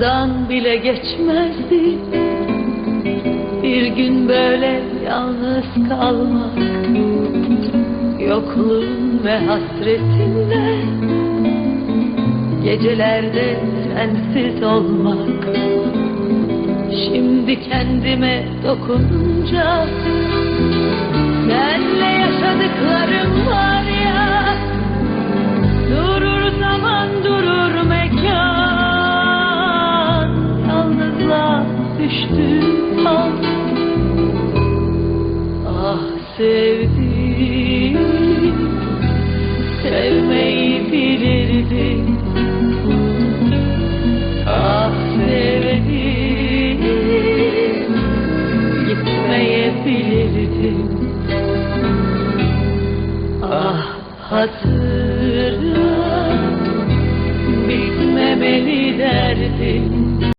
Dan bile geçmezdi. Bir gün böyle yalnız kalmak Yokluğun ve hasretinle Gecelerde sensiz olmak. Şimdi kendime dokununca Yalnızlığa düştüm an Ah sevdim Sevmeyi bilirdim. Ah sevdim Gitmeyebilirdim Ah hatırla Bitmemeli derdim